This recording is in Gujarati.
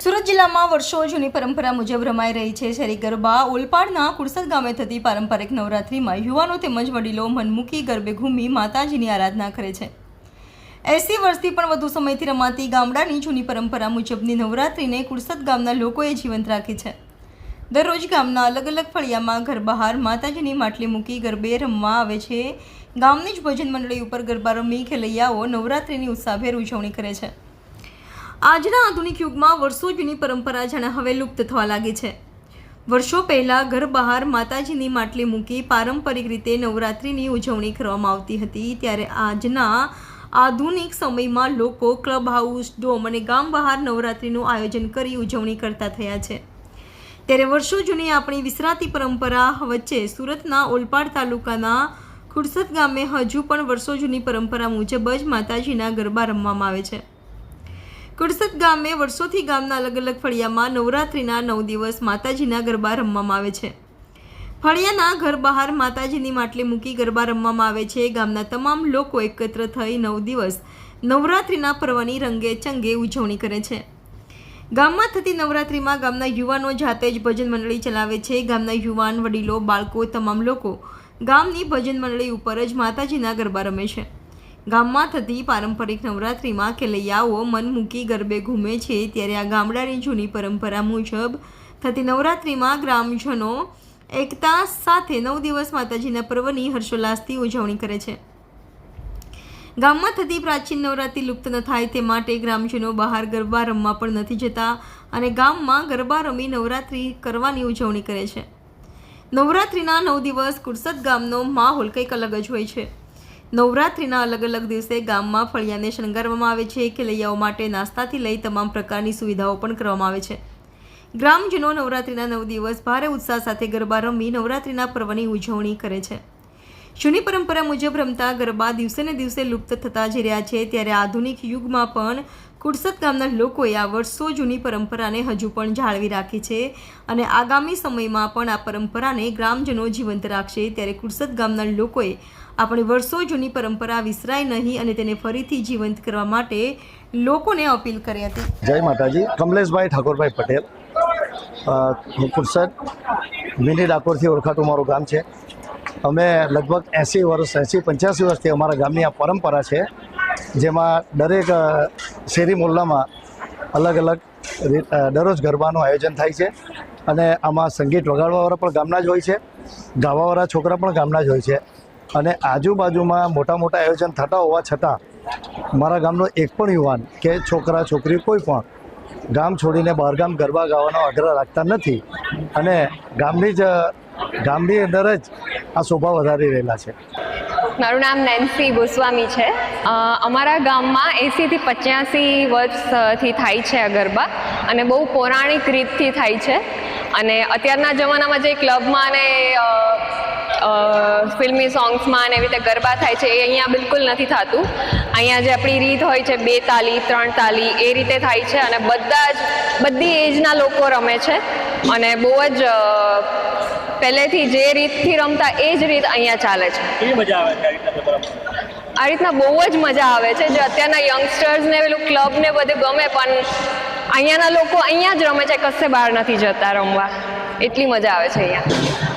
સુરત જિલ્લામાં વર્ષો જૂની પરંપરા મુજબ રમાઈ રહી છે શેરી ગરબા. ઓલપાડના કુરસદ ગામે થતી પારંપરિક નવરાત્રિમાં યુવાનો તેમજ વડીલો મનમુખી ગરબે ઘૂમી માતાજીની આરાધના કરે છે. એસી વર્ષથી પણ વધુ સમયથી રમાતી ગામડાની જૂની પરંપરા મુજબની નવરાત્રિને કુરસદ ગામના લોકોએ જીવંત રાખી છે. દરરોજ ગામના અલગ અલગ ફળિયામાં ઘર બહાર માતાજીની માટલી મૂકી ગરબે રમવા આવે છે. ગામની જ ભજન મંડળી ઉપર ગરબા રમી ખેલૈયાઓ નવરાત્રિની ઉત્સાહભેર ઉજવણી કરે છે. આજના આધુનિક યુગમાં વર્ષો જૂની પરંપરા જાણે હવે લુપ્ત થવા લાગી છે. વર્ષો પહેલાં ઘર બહાર માતાજીની માટલી મૂકી પારંપરિક રીતે નવરાત્રિની ઉજવણી કરવામાં આવતી હતી. ત્યારે આજના આધુનિક સમયમાં લોકો ક્લબ હાઉસ, ડોમ અને ગામ બહાર નવરાત્રિનું આયોજન કરી ઉજવણી કરતા થયા છે. ત્યારે વર્ષો જૂની આપણી વિસરાતી પરંપરા વચ્ચે સુરતના ઓલપાડ તાલુકાના ખુરસદ ગામે હજુ પણ વર્ષો જૂની પરંપરા મુજબ જ માતાજીના ગરબા રમવામાં આવે છે. ખુરસદ ગામે વર્ષોથી ગામના અલગ અલગ ફળિયામાં નવરાત્રિના નવ દિવસ માતાજીના ગરબા રમવામાં આવે છે. ફળિયાના ઘર બહાર માતાજીની માટલી મૂકી ગરબા રમવામાં આવે છે. ગામના તમામ લોકો એકત્ર થઈ નવ દિવસ નવરાત્રિના પર્વની રંગે ચંગે ઉજવણી કરે છે. ગામમાં થતી નવરાત્રિમાં ગામના યુવાનો જાતે જ ભજન મંડળી ચલાવે છે. ગામના યુવાન, વડીલો, બાળકો, તમામ લોકો ગામની ભજન મંડળી ઉપર જ માતાજીના ગરબા રમે છે. ગામમાં થતી પારંપરિક નવરાત્રિમાં ખેલૈયાઓ મન મૂકી ગરબે ઘૂમે છે. ત્યારે આ ગામડાની જૂની પરંપરા મુજબ થતી નવરાત્રિમાં ગ્રામજનો એકતા સાથે નવ દિવસ માતાજીના પર્વની હર્ષોલ્લાસથી ઉજવણી કરે છે. ગામમાં થતી પ્રાચીન નવરાત્રિ લુપ્ત ન થાય તે માટે ગ્રામજનો બહાર ગરબા રમવા પણ નથી જતા અને ગામમાં ગરબા રમી નવરાત્રિ કરવાની ઉજવણી કરે છે. નવરાત્રિના નવ દિવસ કુરસદ ગામનો માહોલ કંઈક અલગ જ હોય છે. નવરાત્રિના અલગ અલગ દિવસે ગામમાં ફળિયાને શણગારવામાં આવે છે, ખેલૈયાઓ માટે નાસ્તાથી લઈ તમામ પ્રકારની સુવિધાઓ પણ કરવામાં આવે છે. ગ્રામજનો નવરાત્રિના નવ દિવસ ભારે ઉત્સાહ સાથે ગરબા રમી નવરાત્રિના પર્વની ઉજવણી કરે છે. જૂની પરંપરા મુજબ રમતા ગરબા દિવસે ને દિવસે લુપ્ત થતા જઈ રહ્યા છે. ત્યારે આધુનિક યુગમાં પણ કુડસદ ગામના લોકોએ આ વર્ષો જૂની પરંપરાને હજુ પણ જાળવી રાખી છે અને આગામી સમયમાં પણ આ પરંપરાને ગ્રામજનો જીવંત રાખશે. ત્યારે કુડસદ ગામના લોકોએ આપણી વર્ષો જૂની પરંપરા વિસરાય નહીં અને તેને ફરીથી જીવંત કરવા માટે લોકોને અપીલ કરી હતી. જય માતાજી. કમલેશભાઈ ઠાકોરભાઈ પટેલ. કુરસદ મિની ડાકોરથી ઓળખાતું મારું ગામ છે. અમે લગભગ એંસી વર્ષ, એંસી, પંચ્યાસી વર્ષથી અમારા ગામની આ પરંપરા છે, જેમાં દરેક શેરી મોહલ્લામાં અલગ અલગ દરરોજ ગરબાનું આયોજન થાય છે અને આમાં સંગીત વગાડવાવાળા પણ ગામના જ હોય છે, ગાવાવાળા છોકરા પણ ગામના જ હોય છે અને આજુબાજુમાં મોટા મોટા આયોજન થતા હોવા છતાં મારા ગામનો એક પણ યુવાન કે છોકરા, છોકરી કોઈ પણ ગામ છોડીને બહારગામ ગરબા ગાવાનો આગ્રહ રાખતા નથી અને ગામની જ, ગામની અંદર જ આ શોભા વધારી રહેલા છે. મારું નામ નેન્સી ગોસ્વામી છે. અમારા ગામમાં એંસીથી પચ્યાસી વર્ષથી થાય છે ગરબા અને બહુ પૌરાણિક રીતથી થાય છે. અને અત્યારના જમાનામાં જે ક્લબમાં અને ફિલ્મી સોંગ્સમાં અને એવી રીતે ગરબા થાય છે એ અહીંયા બિલકુલ નથી થતું. અહીંયા જે આપણી રીત હોય છે બે તાલી ત્રણ તાલી એ રીતે થાય છે અને બધા જ બધી એજના લોકો રમે છે. અને બહુ જ પહેલેથી જે રીતથી રમતા એ જ રીત અહીંયા ચાલે છે. આ રીતના બહુ જ મજા આવે છે. જે અત્યારના યંગસ્ટર્સને પેલું ક્લબ ને બધું ગમે પણ અહીંયાના લોકો અહીંયા જ રમે છે. કશે બહાર નથી જતા રમવા. એટલી મજા આવે છે અહીંયા.